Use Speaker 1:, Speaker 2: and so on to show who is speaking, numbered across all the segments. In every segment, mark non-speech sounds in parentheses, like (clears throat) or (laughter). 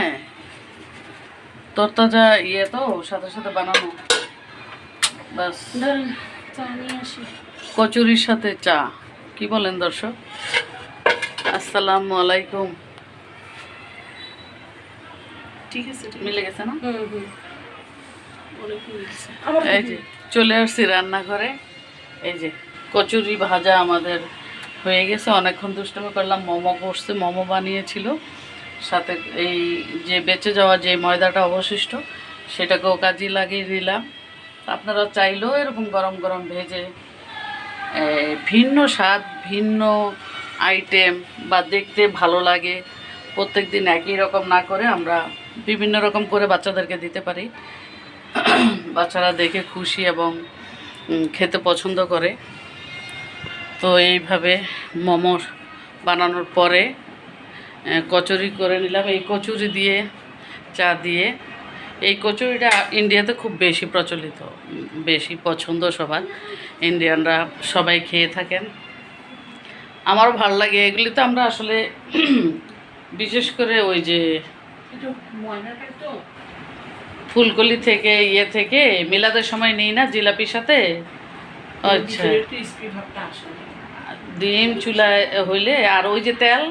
Speaker 1: হ্যাঁ। তরতাজা ইয়ে তো সাথে সাথে বানানো। বাস কচুরির সাথে চা। কি বলেন দর্শক? আসসালামু আলাইকুম।
Speaker 2: ঠিক আছে
Speaker 1: মিলে গেছে না? এই যে চলে আসছি রান্নাঘরে। এই যে কচুরি ভাজা আমাদের হয়ে গেছে। অনেকক্ষণ দুষ্টমি করলাম। মোমো করছে মোমো বানিয়েছিল। সাথে এই যে বেঁচে যাওয়া যে ময়দাটা অবশিষ্ট, সেটাকেও কাজে লাগিয়ে দিলাম। আপনারা চাইলেও এরকম গরম গরম ভেজে ভিন্ন স্বাদ, ভিন্ন আইটেম বা দেখতে ভালো লাগে প্রত্যেক দিন একই রকম না করে আমরা বিভিন্ন রকম করে বাচ্চাদেরকে দিতে পারি। বাচ্চারা দেখে খুশি এবং খেতে পছন্দ করে। তো এইভাবে মোমো বানানোর পরে কচুরি করে নিলাম। এই কচুরি দিয়ে চা দিয়ে। এই কচুরিটা ইন্ডিয়াতে খুব বেশি প্রচলিত বেশি পছন্দ সবার। ইন্ডিয়ানরা সবাই খেয়ে থাকেন। আমারও ভালো লাগে। এগুলি তো আমরা আসলে (clears throat) বিশেষ করে ওই যে ফুলকলি থেকে ইয়ে থেকে মিলাদের সময় নেই না জিলাপির সাথে? আচ্ছা। ডিম চুলায় হইলে আর ওই যে তেল?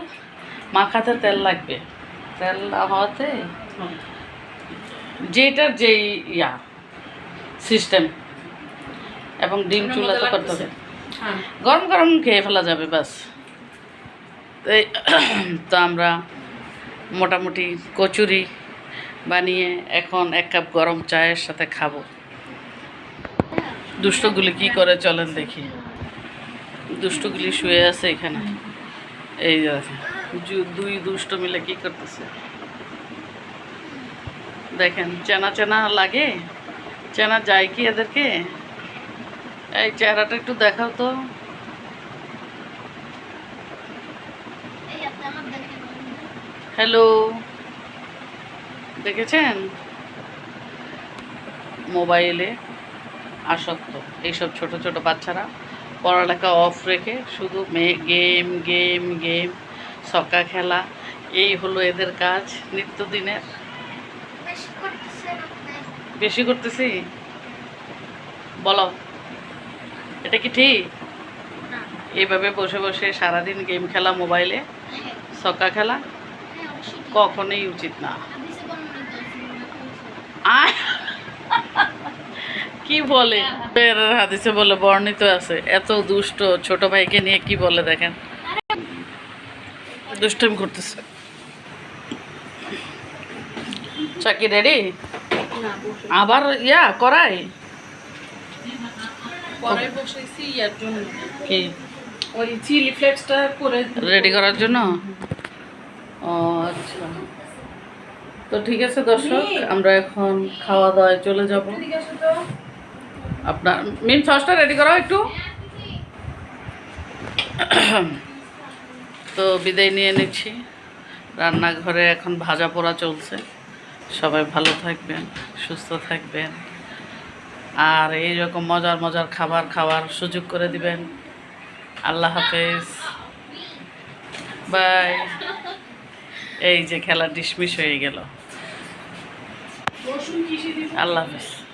Speaker 1: মাখাতে তেল লাগবে। তেল না হওয়াতে। যেটার যেই ইয়া সিস্টেম এবং ডিম চুলা তো করতে হবে।
Speaker 2: হ্যাঁ।
Speaker 1: গরম গরম খেয়ে ফেলা যাবে বাস তো এই- (clears throat) তো আমরা মোটামুটি কচুরি বানিয়ে এখন এক কাপ গরম চায়ের সাথে খাব। দুষ্টগুলি কি করে চলেন দেখি। দুষ্টগুলি শুয়ে আছে এখানে। এই দুই দুষ্ট মিলে কি করতেছে? দেখেন চেনা চেনা লাগে চেনা যায় কি এদেরকে? এই চেহারাটা একটু দেখাও তো। হ্যালো দেখেছেন? মোবাইলে আসক্ত এইসব ছোট ছোট বাচ্চারা পড়ালেখা অফ রেখে শুধু মেয়ে গেম গেম গেম। সক্কা খেলা এই হলো এদের কাজ নিত্যদিনের। বেশি করতেছি? বলো এটা কি ঠিক? এইভাবে বসে বসে সারাদিন গেম খেলা মোবাইলে সক্কা খেলা? কখনোই উচিত না! কি বলে? হাদিসে বলে বর্ণিত আছে এত দুষ্ট ছোট ভাইকে নিয়ে কি বলে দেখেন? দুষ্টমি করতেছে। চাকি রেডি? আবার ইয়া করাই?
Speaker 2: পরে বসেছি ইয়ার জন্য।
Speaker 1: কি?
Speaker 2: ওই চিলি ফ্লেক্সটা করে
Speaker 1: রেডি করার জন্য? ও আচ্ছা। তো ঠিক আছে দর্শক আমরা এখন খাওয়া দাওয়ায় চলে যাব। আপনার মিন সসটা রেডি করাও একটু। তো বিদায় নিয়ে নিচ্ছি। রান্নাঘরে এখন ভাজা পোড়া চলছে। সবাই ভালো থাকবেন, সুস্থ থাকবেন। আর এই রকম মজার মজার খাবার খাওয়ার সুযোগ করে দিবেন। আল্লাহ হাফেজ। বাই। এই যে খেলা ডিসমিস হয়ে গেল। আল্লাহ হাফেজ।